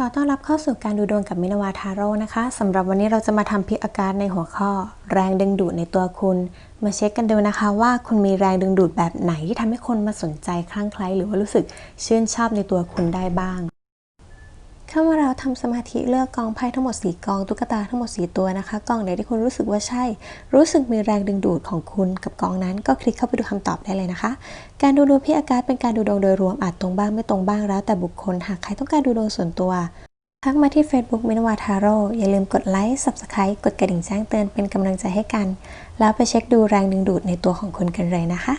ขอต้อนรับเข้าสู่การดูดวงกับมินาวาทาโร่นะคะสำหรับวันนี้เราจะมาทำพิกอาการในหัวข้อ แรงดึงดูดในตัวคุณ มาเช็คกันดูนะคะว่าคุณมีแรงดึงดูดแบบไหนที่ทำให้คนมาสนใจคลั่งไคล้หรือว่ารู้สึกชื่นชอบในตัวคุณได้บ้าง เข้ามาเราทำสมาธิเลือกกองไพ่ทั้งหมดสีกองตุ๊กตาทั้งหมดสีตัวนะคะ กองไหนที่คุณรู้สึกว่าใช่ รู้สึกมีแรงดึงดูดของคุณกับกองนั้น ก็คลิกเข้าไปดูคำตอบได้เลยนะคะ การดูดวงพี่อากาศเป็นการดูดวงโดยรวมอาจตรงบ้างไม่ตรงบ้างแล้วแต่บุคคลหากใครต้องการดูดวงส่วนตัวทักมาที่ Facebook มินวาทาโร่อย่าลืมกดไลค์ Subscribe กดกระดิ่งแจ้งเตือนเป็นกำลังใจให้กัน แล้วไปเช็คดูแรงดึงดูดในตัวของคุณกันเลยนะคะ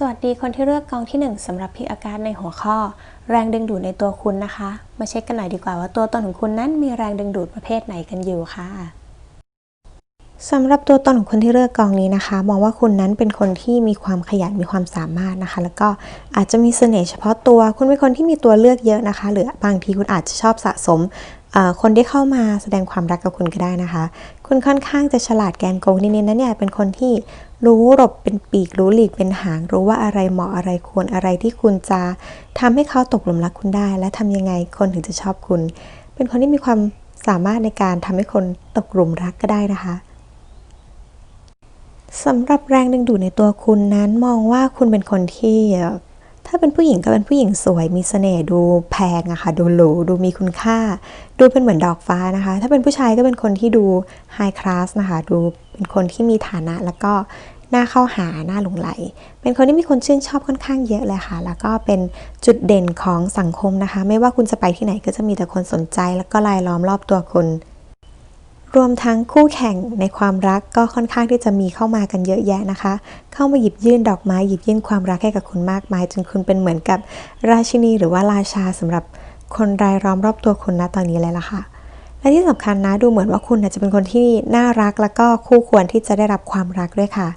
สวัสดีคนที่เลือกกองที่ 1สำหรับพิกอาการในหัวข้อ แรงดึงดูดในตัวคุณนะคะ มาเช็คกันหน่อยดีกว่าว่าตัวตนของคุณนั้นมีแรงดึงดูดประเภทไหนกันอยู่ค่ะสำหรับตัวตนของคนที่เลือกกองนี้นะคะ มองว่าคุณนั้นเป็นคนที่มีความขยันมีความสามารถนะคะ แล้วก็อาจจะมีเสน่ห์เฉพาะตัว คุณเป็นคนที่มีตัวเลือกเยอะนะคะ หรือบางทีคุณอาจจะชอบสะสมคนที่เข้ามาแสดงความรักกับคุณก็ได้นะคะ คุณค่อนข้างจะฉลาดแกมโกงนิดๆนะเนี่ยเป็นคนที่รู้หลบเป็นปีกรู้หลีกเป็นหาง รู้ว่าอะไรเหมาะอะไรควรอะไรที่คุณจะทำให้เขาตกหลุมรักคุณได้ และทำยังไงคนถึงจะชอบคุณ เป็นคนที่มีความสามารถในการทำให้คนตกหลุมรักก็ได้นะคะสำหรับแรงดึงดูดในตัวคุณนั้นมองว่าคุณเป็นคนที่ ถ้าเป็นผู้หญิงก็เป็นผู้หญิงสวยมีเสน่ห์ดูแพงอะค่ะดูหรูดูมีคุณค่า ดูเป็นเหมือนดอกฟ้านะคะ ถ้าเป็นผู้ชายก็เป็นคนที่ดูไฮคลาสนะคะ ดูเป็นคนที่มีฐานะแล้วก็น่าเข้าหาน่าหลงไหล เป็นคนที่มีคนชื่นชอบค่อนข้างเยอะเลยค่ะ แล้วก็เป็นจุดเด่นของสังคมนะคะ ไม่ว่าคุณจะไปที่ไหนก็จะมีแต่คนสนใจ แล้วก็รายล้อมรอบตัวคุณ รวมทั้งคู่แข่งในความรักก็ค่อนข้างที่จะมีเข้ามากันเยอะแยะนะคะ เข้ามาหยิบยื่นดอกไม้หยิบยื่นความรักให้กับคุณมากมาย จนคุณเป็นเหมือนกับราชินีหรือว่าราชาสำหรับคนรายล้อมรอบตัวคุณณตอนนี้เลยล่ะค่ะ และที่สำคัญนะดูเหมือนว่าคุณจะเป็นคนที่น่ารักแล้วก็คู่ควรที่จะได้รับความรักด้วยค่ะ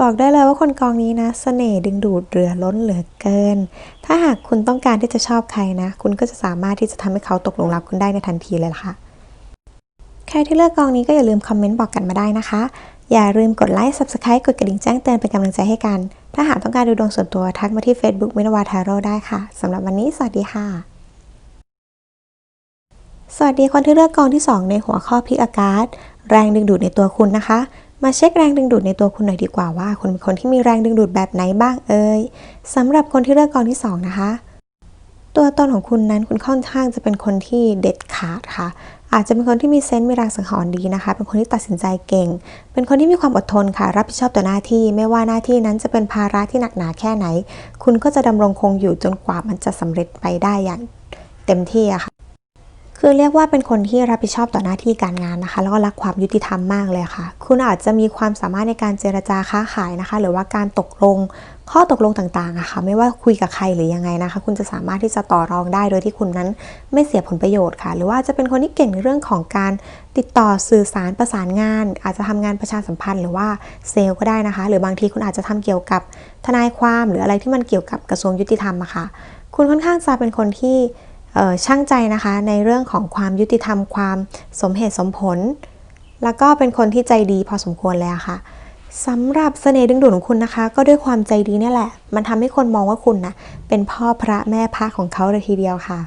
บอกได้เลยว่าคนกองนี้นะเสน่ห์ดึงดูดเรือล้นเหลือเกิน ถ้าหากคุณต้องการที่จะชอบใครนะ คุณก็จะสามารถที่จะทำให้เขาตกหลงรักคุณได้ในทันทีเลยล่ะค่ะ ใครที่เลือกกองนี้ก็อย่าลืมคอมเมนต์บอกกันมาได้นะคะ อย่าลืมกดไลค์ Subscribe กดกระดิ่งแจ้งเตือนเป็นกำลังใจให้กัน ถ้าหากต้องการดูดวงส่วนตัวทักมาที่ Facebook มินวาทาโร่ได้ค่ะสำหรับวันนี้สวัสดีค่ะ สวัสดีคนที่เลือกกองที่ 2 ในหัวข้อพิกอากาศ แรงดึงดูดในตัวคุณนะคะมาเช็คแรงดึงดูดในตัวคุณหน่อยดีกว่าว่าคุณเป็นคนที่มีแรงดึงดูดแบบไหนบ้างเอ่ยสำหรับคนที่เลือกกองที่สองนะคะ ตัวตนของคุณนั้นคุณค่อนข้างจะเป็นคนที่เด็ดขาดค่ะ อาจจะเป็นคนที่มีเซนส์มีรางสังหรณ์ดีนะคะ เป็นคนที่ตัดสินใจเก่ง เป็นคนที่มีความอดทนค่ะ รับผิดชอบต่อหน้าที่ ไม่ว่าหน้าที่นั้นจะเป็นภาระที่หนักหนาแค่ไหน คุณก็จะดำรงคงอยู่จนกว่ามันจะสำเร็จไปได้อย่างเต็มที่อะค่ะ คือเรียกว่าเป็นคนที่รับผิดชอบต่อหน้าที่การงานนะคะ แล้วก็รักความยุติธรรมมากเลยค่ะ คุณอาจจะมีความสามารถในการเจรจาค้าขายนะคะ หรือว่าการตกลงข้อตกลงต่างๆอะค่ะ ไม่ว่าคุยกับใครหรือยังไงนะคะ คุณจะสามารถที่จะต่อรองได้โดยที่คุณนั้นไม่เสียผลประโยชน์ค่ะ หรือว่าจะเป็นคนที่เก่งในเรื่องของการติดต่อสื่อสารประสานงาน อาจจะทำงานประชาสัมพันธ์หรือว่าเซลล์ก็ได้นะคะ หรือบางทีคุณอาจจะทำเกี่ยวกับทนายความหรืออะไรที่มันเกี่ยวกับกระทรวงยุติธรรมอะค่ะ คุณค่อนข้างจะเป็นคนที่ ช่างใจนะคะในเรื่องของความยุติธรรมความสมเหตุสมผล แล้วก็เป็นคนที่ใจดีพอสมควรเลยอะค่ะสำหรับเสน่ห์ดึงดูดของคุณนะคะ ก็ด้วยความใจดีนี่แหละ มันทำให้คนมองว่าคุณนะเป็นพ่อพระแม่พระของเขาเลยทีเดียวค่ะ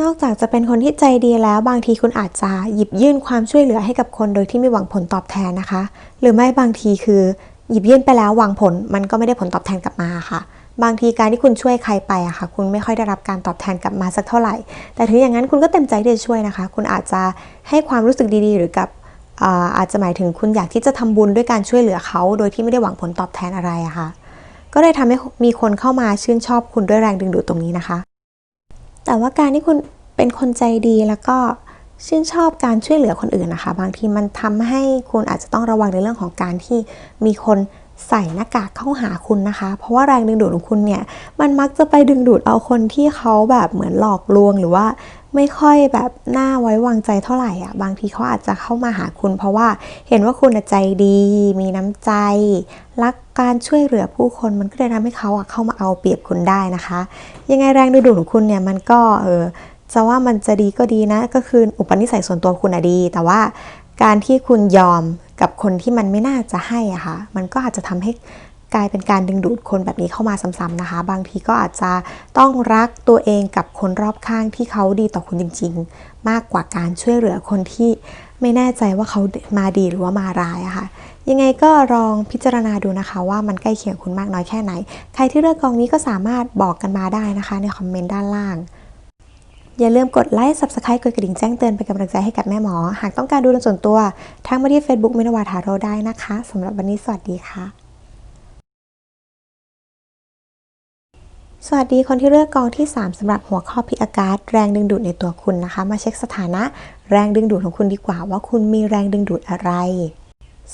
นอกจากจะเป็นคนที่ใจดีแล้วบางทีคุณอาจจะหยิบยื่นความช่วยเหลือให้กับคนโดยที่ไม่หวังผลตอบแทนนะคะ หรือไม่บางทีคือหยิบยื่นไปแล้วหวังผลมันก็ไม่ได้ผลตอบแทนกลับมาค่ะ บางทีการที่คุณช่วยใครไปอะค่ะ คุณไม่ค่อยได้รับการตอบแทนกลับมาสักเท่าไหร่ แต่ถึงอย่างนั้นคุณก็เต็มใจที่จะช่วยนะคะ คุณอาจจะให้ความรู้สึกดีๆ หรือกับอาอาจจะหมายถึงคุณอยากที่จะทำบุญด้วยการช่วยเหลือเขา โดยที่ไม่ได้หวังผลตอบแทนอะไรอะค่ะ ก็เลยทำให้มีคนเข้ามาชื่นชอบคุณด้วยแรงดึงดูดตรงนี้นะคะ แต่ว่าการที่คุณเป็นคนใจดีแล้วก็ชื่นชอบการช่วยเหลือคนอื่นนะคะ บางทีมันทำให้คุณอาจจะต้องระวังในเรื่องของการที่มีคน ใส่หน้ากากเข้าหาคุณนะคะ เพราะว่าแรงดึงดูดของคุณเนี่ย มันมักจะไปดึงดูดเอาคนที่เขาแบบเหมือนหลอกลวงหรือว่าไม่ค่อยแบบน่าไว้วางใจเท่าไหร่อะ บางทีเขาอาจจะเข้ามาหาคุณ เพราะว่าเห็นว่าคุณใจดี มีน้ำใจ รักการช่วยเหลือผู้คนมันก็เลยทำให้เขาอะเข้ามาเอาเปรียบคุณได้นะคะ ยังไงแรงดึงดูดของคุณเนี่ยมันก็เออจะว่ามันจะดีก็ดีนะ ก็คืออุปนิสัยส่วนตัวคุณอะดี แต่ว่าการที่คุณยอม กับคนที่มันไม่น่าจะให้อะค่ะมันก็อาจจะทำให้กลายเป็นการดึงดูดคนแบบนี้เข้ามาซ้ำๆนะคะ บางทีก็อาจจะต้องรักตัวเองกับคนรอบข้างที่เขาดีต่อคุณจริง ๆ มากกว่าการช่วยเหลือคนที่ไม่แน่ใจว่าเขามาดีหรือว่ามาร้ายอะค่ะ ยังไงก็ลองพิจารณาดูนะคะ ว่ามันใกล้เคียงคุณมากน้อยแค่ไหน ใครที่เลือกกองนี้ก็สามารถบอกกันมาได้นะคะ ในคอมเมนต์ด้านล่าง อย่าลืมกดไลค์ Subscribe กดกระดิ่งแจ้งเตือนเป็นกำลังใจให้กับแม่หมอ หากต้องการดูดวงส่วนตัวทักมาที่ Facebook มินวาทาโรได้นะคะสำหรับวันนี้สวัสดีค่ะ สวัสดีคนที่เลือกกองที่ 3สำหรับหัวข้อพิกอากาศแรงดึงดูดในตัวคุณนะคะ มาเช็คสถานะแรงดึงดูดของคุณดีกว่า ว่าคุณมีแรงดึงดูดอะไร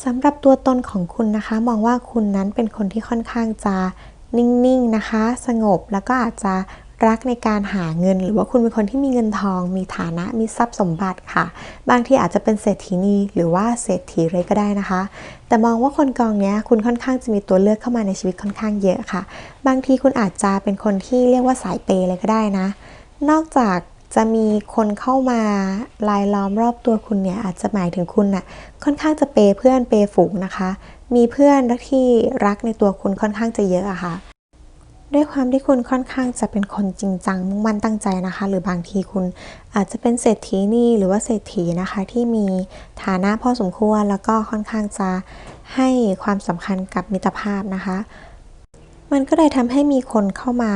สำหรับตัวตนของคุณนะคะ มองว่าคุณนั้นเป็นคนที่ค่อนข้างจะนิ่งๆนะคะ สงบแล้วก็อาจจะ รักในการหาเงิน หรือว่าคุณเป็นคนที่มีเงินทอง มีฐานะมีทรัพย์สมบัติค่ะ บางทีอาจจะเป็นเศรษฐีนีหรือว่าเศรษฐีเลยก็ได้นะคะ แต่มองว่าคนกองเนี้ยคุณค่อนข้างจะมีตัวเลือกเข้ามาในชีวิตค่อนข้างเยอะค่ะ บางทีคุณอาจจะเป็นคนที่เรียกว่าสายเปย์เลยก็ได้นะ นอกจากจะมีคนเข้ามาลายล้อมรอบตัวคุณเนี่ยอาจจะหมายถึงคุณน่ะค่อนข้างจะเปย์เพื่อนเปย์ฝูงนะคะ มีเพื่อนที่รักในตัวคุณค่อนข้างจะเยอะอะค่ะ ด้วยความที่คุณค่อนข้างจะเป็นคนจริงจังมุ่งมั่นตั้งใจนะคะ หรือบางทีคุณอาจจะเป็นเศรษฐีนี่หรือว่าเศรษฐีนะคะที่มีฐานะพอสมควรแล้วก็ค่อนข้างจะให้ความสำคัญกับมิตรภาพนะคะ มันก็เลยทำให้มีคนเข้ามา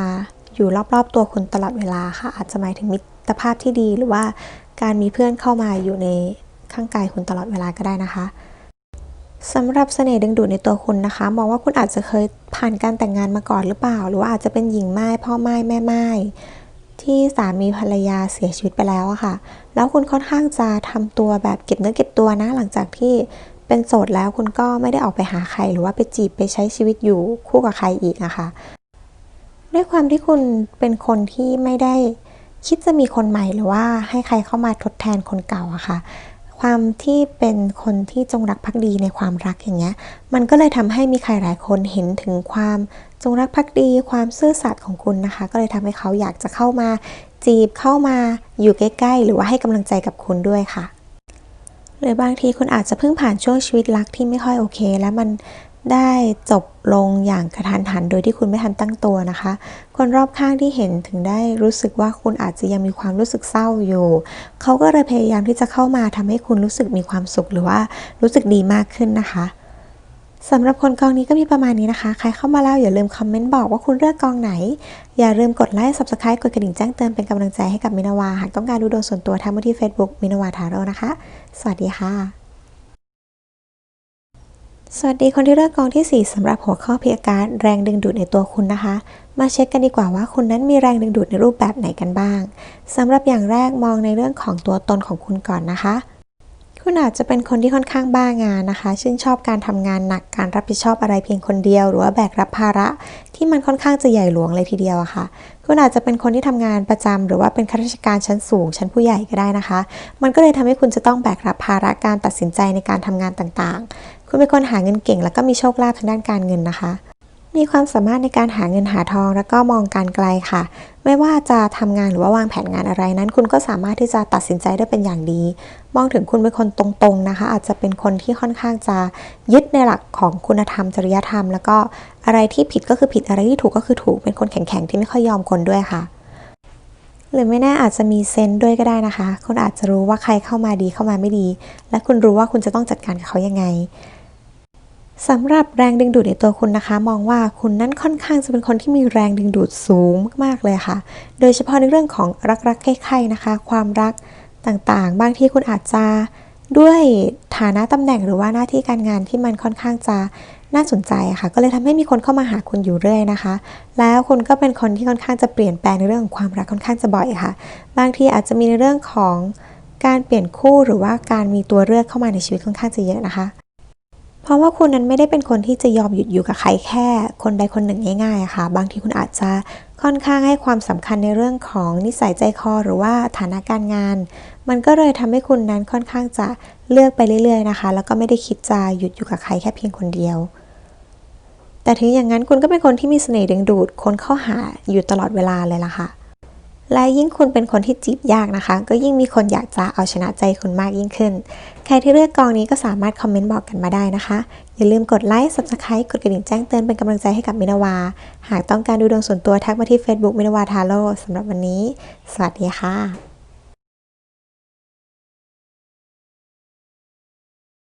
อยู่รอบๆตัวคุณตลอดเวลาค่ะ อาจจะหมายถึงมิตรภาพที่ดีหรือว่าการมีเพื่อนเข้ามาอยู่ในข้างกายคุณตลอดเวลาก็ได้นะคะ สำหรับเสน่ห์ดึงดูดในตัวคุณนะคะ มองว่าคุณอาจจะเคยผ่านการแต่งงานมาก่อนหรือเปล่า หรือว่าอาจจะเป็นหญิงไม้พ่อไม้แม่ไม้ที่สามีภรรยาเสียชีวิตไปแล้วอะค่ะ แล้วคุณค่อนข้างจะทำตัวแบบเก็บเนื้อเก็บตัวนะ หลังจากที่เป็นโสดแล้วคุณก็ไม่ได้ออกไปหาใคร หรือว่าไปจีบไปใช้ชีวิตอยู่คู่กับใครอีกนะคะด้วยความที่คุณเป็นคนที่ไม่ได้คิดจะมีคนใหม่หรือว่าให้ใครเข้ามาทดแทนคนเก่าอะค่ะ ความที่เป็นคนที่จงรักภักดีในความรักอย่างเงี้ย มันก็เลยทำให้มีใครหลายคนเห็นถึงความจงรักภักดี ความซื่อสัตย์ของคุณนะคะ ก็เลยทำให้เขาอยากจะเข้ามาจีบเข้ามาอยู่ใกล้ๆ หรือว่าให้กำลังใจกับคุณด้วยค่ะ หรือบางทีคุณอาจจะเพิ่งผ่านช่วงชีวิตรักที่ไม่ค่อยโอเค แล้วมัน ได้จบลงอย่างกระทันหันโดยที่คุณไม่ทันตั้งตัวนะคะ คนรอบข้างที่เห็นถึงได้รู้สึกว่าคุณอาจจะยังมีความรู้สึกเศร้าอยู่ เขาก็เลยพยายามที่จะเข้ามาทำให้คุณรู้สึกมีความสุขหรือว่ารู้สึกดีมากขึ้นนะคะสำหรับคนกองนี้ก็มีประมาณนี้นะคะ ใครเข้ามาแล้วอย่าลืมคอมเมนต์บอกว่าคุณเลือกกองไหน อย่าลืมกดไลค์ subscribe กดกระดิ่งแจ้งเตือนเป็นกำลังใจให้กับมินาวา หากต้องการดูดวงส่วนตัวทางมาที่ Facebook มินาวาทาโร่นะคะ สวัสดีค่ะ สวัสดีคนที่เลือกกองที่ 4สำหรับหัวข้อพิการแรงดึงดูดในตัวคุณนะคะ มาเช็คกันดีกว่าว่าคุณนั้นมีแรงดึงดูดในรูปแบบไหนกันบ้างสำหรับอย่างแรกมองในเรื่องของตัวตนของคุณก่อนนะคะ คุณอาจจะเป็นคนที่ค่อนข้างบ้างานนะคะ ชื่นชอบการทำงานหนักการรับผิดชอบอะไรเพียงคนเดียว หรือว่าแบกรับภาระ ที่มันค่อนข้างจะใหญ่หลวงเลยทีเดียวอะค่ะคุณอาจจะเป็นคนที่ทำงานประจำหรือว่าเป็นข้าราชการชั้นสูง ชั้นผู้ใหญ่ก็ได้นะคะ มันก็เลยทำให้คุณจะต้องแบกรับภาระการตัดสินใจในการทำงานต่างๆ คุณเป็นคนหาเงินเก่ง แล้วก็มีโชคลาภทางด้านการเงินนะคะ มีความสามารถในการหาเงินหาทอง แล้วก็มองการไกลค่ะ ไม่ว่าจะทำงานหรือว่าวางแผนงานอะไรนั้น คุณก็สามารถที่จะตัดสินใจได้เป็นอย่างดี มองถึงคุณเป็นคนตรงๆนะคะ อาจจะเป็นคนที่ค่อนข้างจะยึดในหลักของคุณธรรมจริยธรรม แล้วก็อะไรที่ผิดก็คือผิดอะไรที่ถูกก็คือถูก เป็นคนแข็งๆที่ไม่ค่อยยอมคนด้วยค่ะหรือไม่แน่อาจจะมีเซนส์ด้วยก็ได้นะคะ คุณอาจจะรู้ว่าใครเข้ามาดีเข้ามาไม่ดี และคุณรู้ว่าคุณจะต้องจัดการกับเขายังไง สำหรับแรงดึงดูดในตัวคุณนะคะ มองว่าคุณนั้นค่อนข้างจะเป็นคนที่มีแรงดึงดูดสูงมากๆเลยค่ะ โดยเฉพาะในเรื่องของรักๆใคร่ๆนะคะ ความรักต่างๆ บางที่คุณอาจจะด้วยฐานะตำแหน่งหรือว่าหน้าที่การงานที่มันค่อนข้างจะน่าสนใจค่ะ ก็เลยทำให้มีคนเข้ามาหาคุณอยู่เรื่อยนะคะ แล้วคุณก็เป็นคนที่ค่อนข้างจะเปลี่ยนแปลงในเรื่องของความรักค่อนข้างจะบ่อยค่ะ บางทีอาจจะมีในเรื่องของการเปลี่ยนคู่หรือว่าการมีตัวเลือกเข้ามาในชีวิตค่อนข้างจะเยอะนะคะ เพราะว่าคุณนั้นไม่ได้เป็นคนที่จะยอมหยุดอยู่กับใครแค่ คนใดคนหนึ่งง่ายๆค่ะ บางทีคุณอาจจะค่อนข้างให้ความสำคัญในเรื่องของนิสัยใจคอหรือว่าฐานะการงาน มันก็เลยทำให้คุณนั้นค่อนข้างจะเลือกไปเรื่อยๆนะคะ แล้วก็ไม่ได้คิดจะหยุดอยู่กับใครแค่เพียงคนเดียว แต่ถึงอย่างนั้นคุณก็เป็นคนที่มีเสน่ห์ดึงดูดคนเข้าหาอยู่ตลอดเวลาเลยล่ะค่ะ และยิ่งคุณเป็นคนที่จีบยากนะคะ ก็ยิ่งมีคนอยากจะเอาชนะใจคุณมากยิ่งขึ้น ใครที่เลือกกองนี้ก็สามารถคอมเมนต์บอกกันมาได้นะคะ อย่าลืมกดไลค์ subscribe กดกระดิ่งแจ้งเตือนเป็นกำลังใจให้กับมินาวา หากต้องการดูดวงส่วนตัวทักมาที่ Facebook มินาวาทาโร่สำหรับวันนี้ สวัสดีค่ะ